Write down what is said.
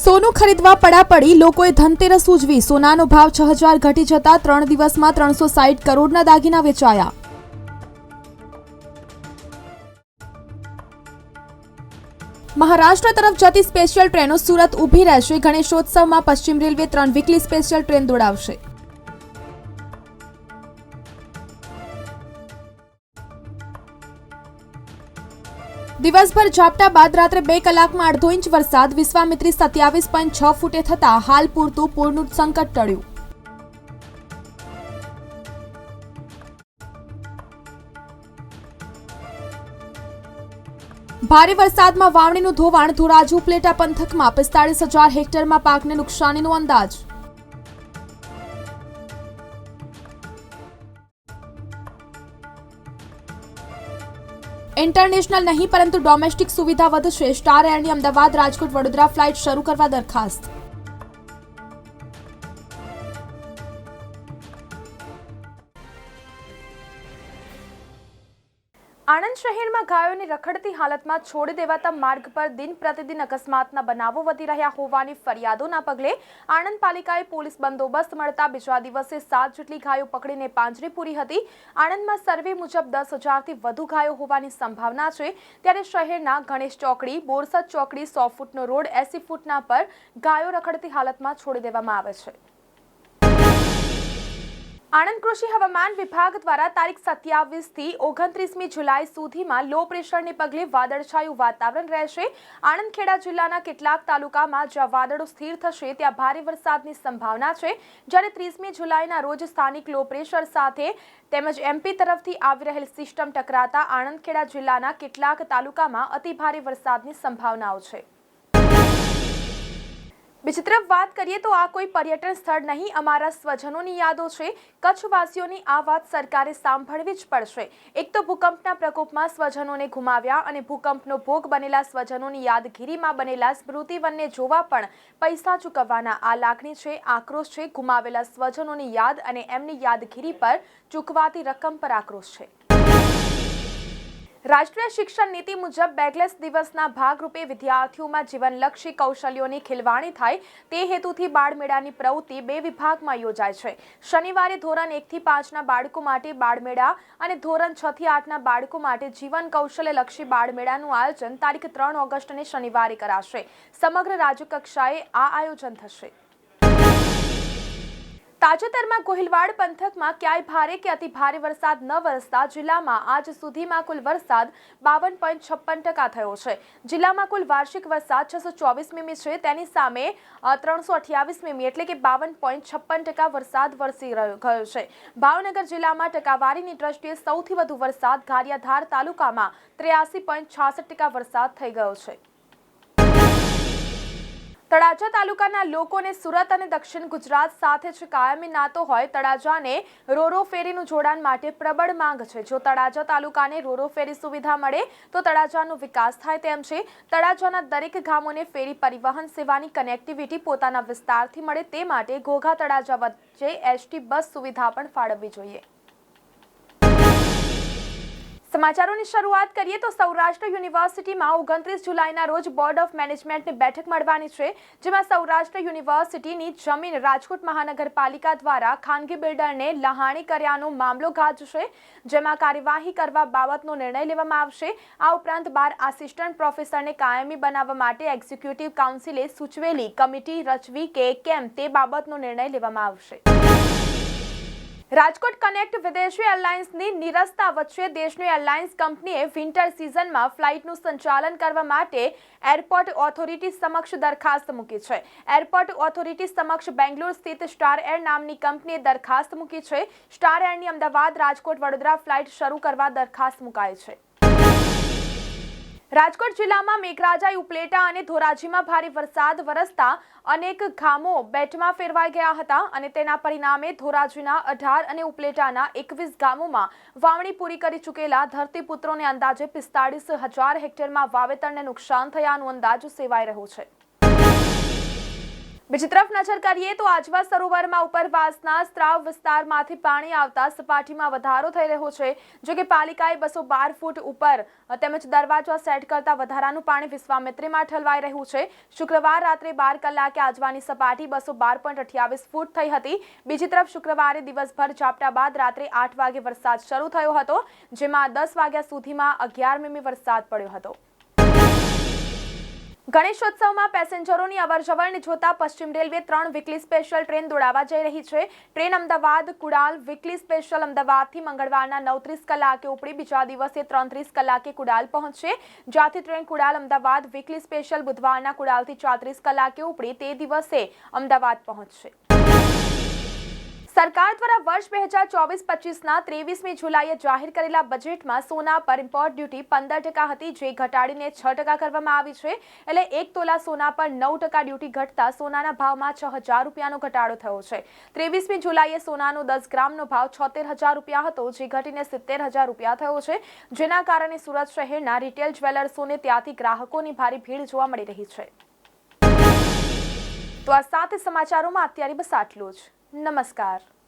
સોનું ખરીદવા પડાપડી લોકોએ ધનતેરસ ઉજવી. સોનાનો ભાવ છ હજાર ઘટી જતા ત્રણ દિવસમાં ત્રણસો સાઠ કરોડના દાગીના વેચાયા. મહારાષ્ટ્ર તરફ જતી સ્પેશિયલ ટ્રેનો સુરત ઊભી રહેશે. ગણેશોત્સવમાં પશ્ચિમ રેલવે ત્રણ વીકલી સ્પેશિયલ ટ્રેન દોડાવશે. દિવસભર ઝાપટા બાદ રાત્રે બે કલાકમાં અડધો ઇંચ વરસાદ વિશ્વામિત્રી સત્યાવીસ પોઈન્ટ છ ફૂટે થતા હાલ પૂરતું પૂરનું સંકટ ટળ્યું. ભારે વરસાદમાં વાવણીનું ધોવાણ ધોરાજુ પ્લેટા પંથકમાં પિસ્તાળીસ હજાર હેક્ટરમાં પાકને નુકસાનીનો અંદાજ. ઇન્ટરનેશનલ નહીં, પરંતુ ડોમેસ્ટિક સુવિધા વધશે. સ્ટાર એરની અમદાવાદ, રાજકોટ, વડોદરા, ફ્લાઇટ શરૂ કરવા દરખાસ્ત. આણંદ શહેરમાં ગાયોની રખડતી હાલતમાં છોડી દેવાતા માર્ગ પર દિન પ્રતિદિન અકસ્માતના બનાવો વધી રહ્યા હોવાની ફરિયાદોના પગલે આણંદ પાલિકાએ પોલીસ બંદોબસ્ત મળતા બીજા દિવસે સાત જેટલી ગાયો પકડીને પાંજરે પૂરી હતી. આણંદમાં સર્વે મુજબ દસ હજારથી વધુ ગાયો હોવાની સંભાવના છે. ત્યારે શહેરના ગણેશ ચોકડી, બોરસદ ચોકડી, સો ફૂટનો રોડ, એસી ફૂટના પર ગાયો રખડતી હાલતમાં છોડી દેવામાં આવે છે. આણંદ કૃષિ હવામાન વિભાગ દ્વારા તારીખ સત્યાવીસથી ઓગણત્રીસમી જુલાઈ સુધીમાં લો પ્રેશરને પગલે વાદળછાયું વાતાવરણ રહેશે. આણંદ ખેડા જિલ્લાના કેટલાક તાલુકામાં જ્યાં વાદળો સ્થિર થશે, ત્યાં ભારે વરસાદની સંભાવના છે. જ્યારે ત્રીસમી જુલાઈના રોજ સ્થાનિક લો પ્રેશર સાથે તેમજ એમપી તરફથી આવી રહેલ સિસ્ટમ ટકરાતા આણંદ ખેડા જિલ્લાના કેટલાક તાલુકામાં અતિભારે વરસાદની સંભાવનાઓ છે. તરફ વાત કરીએ તો આ કોઈ પર્યટન સ્થળ નહીં. અમારા સ્વજનોની યાદો છે. કચ્છવાસીઓની આ વાત સરકારે સાંભળવી જ પડશે. એક તો ભૂકંપના પ્રકોપમાં સ્વજનોને ગુમાવ્યા અને ભૂકંપનો ભોગ બનેલા સ્વજનોની યાદગીરીમાં બનેલા સ્મૃતિવનને જોવા પણ પૈસા ચૂકવવાના આ લાગણી છે, આક્રોશ છે. ગુમાવેલા સ્વજનોની યાદ અને એમની યાદગીરી પર ચૂકવાતી રકમ પર આક્રોશ છે. રાષ્ટ્રીય શિક્ષણ નીતિ મુજબ બેગલેસ દિવસના ભાગરૂપે વિદ્યાર્થીઓમાં જીવનલક્ષી કૌશલ્યોની ખીલવાણી થાય તે હેતુથી બાળમેળાની પ્રવૃત્તિ બે વિભાગમાં યોજાય છે. શનિવારે ધોરણ એકથી પાંચના બાળકો માટે બાળમેળા અને ધોરણ છ થી આઠના બાળકો માટે જીવન કૌશલ્યલક્ષી બાળમેળાનું આયોજન તારીખ ત્રણ ઓગસ્ટને શનિવારે કરાશે. સમગ્ર રાજ્યકક્ષાએ આ આયોજન થશે. તાજેતરમાં ગોહિલવાડ પંથકમાં ક્યાંય ભારે કે અતિ ભારે વરસાદ ન વરસતા જિલ્લામાં આજ સુધીમાં કુલ વરસાદ બાવન પોઈન્ટ છપ્પન ટકા થયો છે. જિલ્લામાં કુલ વાર્ષિક વરસાદ છસો ચોવીસ મીમી છે. તેની સામે ત્રણસો અઠ્યાવીસ મીમી એટલે કે બાવન પોઈન્ટ છપ્પન ટકા વરસાદ વરસી ગયો છે. ભાવનગર જિલ્લામાં ટકાવારીની દ્રષ્ટિએ સૌથી વધુ વરસાદ ગારિયાધાર તાલુકામાં ત્ર્યાસી પોઈન્ટ છાસઠ ટકા વરસાદ થઈ ગયો છે. તળાજા તાલુકાના લોકોને સુરત અને દક્ષિણ ગુજરાત સાથે જ કાયમી નાતો હોય, તળાજાને રોરો ફેરીનું જોડાણ માટે પ્રબળ માંગ છે. જો તળાજા તાલુકાને રોરો ફેરી સુવિધા મળે, તો તળાજાનો વિકાસ થાય તેમ છે. તળાજાના દરેક ગામોને ફેરી પરિવહન સેવાની કનેક્ટિવિટી પોતાના વિસ્તારથી મળે તે માટે ઘોઘા તળાજા વચ્ચે એસટી બસ સુવિધા પણ ફાળવવી જોઈએ. સમાચારોની શરૂઆત કરીએ તો સૌરાષ્ટ્ર યુનિવર્સિટીમાં ઓગણત્રીસ જુલાઈના રોજ બોર્ડ ઓફ મેનેજમેન્ટની બેઠક મળવાની છે, જેમાં સૌરાષ્ટ્ર યુનિવર્સિટીની જમીન રાજકોટ મહાનગરપાલિકા દ્વારા ખાનગી બિલ્ડરને લહાણી કર્યાનો મામલો ગાજશે, જેમાં કાર્યવાહી કરવા બાબતનો નિર્ણય લેવામાં આવશે. આ ઉપરાંત બાર આસિસ્ટન્ટ પ્રોફેસરને કાયમી બનાવવા માટે એક્ઝિક્યુટિવ કાઉન્સિલે સૂચવેલી કમિટી રચવી કે કેમ તે બાબતનો નિર્ણય લેવામાં આવશે. રાજકોટ કનેક્ટ વિદેશી એરલાઇન્સની નિરસ્તા વચ્ચે દેશની એરલાઇન્સ કંપનીએ વિન્ટર સિઝનમાં ફ્લાઇટનું સંચાલન કરવા માટે એરપોર્ટ ઓથોરિટી સમક્ષ દરખાસ્ત મૂકી છે. એરપોર્ટ ઓથોરિટી સમક્ષ બેંગ્લોર સ્થિત સ્ટાર એર નામની કંપનીએ દરખાસ્ત મૂકી છે. સ્ટાર એરની અમદાવાદ, રાજકોટ, વડોદરા ફ્લાઇટ શરૂ કરવા દરખાસ્ત મુકાઈ છે. રાજકોટ જિલ્લામાં મેઘરાજાએ ઉપલેટા અને ધોરાજીમાં ભારે વરસાદ વરસતા અનેક ગામો બેટમાં ફેરવાઈ ગયા હતા અને તેના પરિણામે ધોરાજીના અઢાર અને ઉપલેટાના એકવીસ ગામોમાં વાવણી પૂરી કરી ચૂકેલા ધરતીપુત્રોને અંદાજે પિસ્તાળીસ હજાર હેક્ટરમાં વાવેતરને નુકસાન થયાનું અંદાજ સેવાઈ રહ્યો છે. બીજી તરફ નજર કરીએ તો આજવા સરોવરમાં ઉપરવાસના સ્ત્રાવ વિસ્તારમાંથી પાણી આવતા સપાટીમાં વધારો થઈ રહ્યો છે. જો કે પાલિકાએ બસો બાર ફૂટ ઉપર તેમજ દરવાજો સેટ કરતા વધારાનું પાણી વિશ્વામિત્રીમાં ઠલવાઈ રહ્યું છે. શુક્રવાર રાત્રે બાર કલાકે આજવાની સપાટી બસો બાર પોઈન્ટ અઠ્યાવીસ ફૂટ થઈ હતી. બીજી તરફ શુક્રવારે દિવસભર ઝાપટા બાદ રાત્રે આઠ વાગે વરસાદ શરૂ થયો હતો, જેમાં દસ વાગ્યા સુધીમાં અગિયાર મીમી વરસાદ પડ્યો હતો. ગણેશોત્સવમાં પેસેન્જરોની અવરજવરને જોતા પશ્ચિમ રેલવે ત્રણ વીકલી સ્પેશિયલ ટ્રેન દોડાવવા જઈ રહી છે. Train Ahmedabad, Kudal weekly special અમદાવાદથી મંગળવારના નવત્રીસ કલાકે ઉપડી, બીજા દિવસે ત્રણ ત્રીસ કલાકે કુડાલ પહોંચશે જ્યાંથી train Kudal, Ahmedabad weekly special બુધવારના કુડાલથી ચોત્રીસ કલાકે ઉપડી, તે દિવસે અમદાવાદ પહોંચશે. સરકાર દ્વારા વર્ષ બે હજાર ચોવીસ પચીસના ત્રેવીસમી જુલાઈએ જાહેર કરેલા બજેટમાં સોના પર ઇમ્પોર્ટ ડ્યુટી પંદર ટકા હતી, જે ઘટાડીને છ ટકા કરવામાં આવી છે. એટલે એક તોલા સોના પર નવ ટકા ડ્યુટી ઘટતા સોનાના ભાવમાં છ હજાર રૂપિયાનો ઘટાડો થયો છે. ત્રેવીસમી જુલાઈએ સોનાનો દસ ગ્રામનો ભાવ છોતેર હજાર રૂપિયા હતો, જે ઘટીને સિત્તેર હજાર રૂપિયા થયો છે. જેના કારણે સુરત શહેરના રિટેલ જ્વેલર્સોને ત્યાંથી ગ્રાહકોની ભારે ભીડ જોવા મળી રહી છે. તો આ સાથે સમાચારોમાં અત્યારે બસ આટલું જ. નમસ્કાર.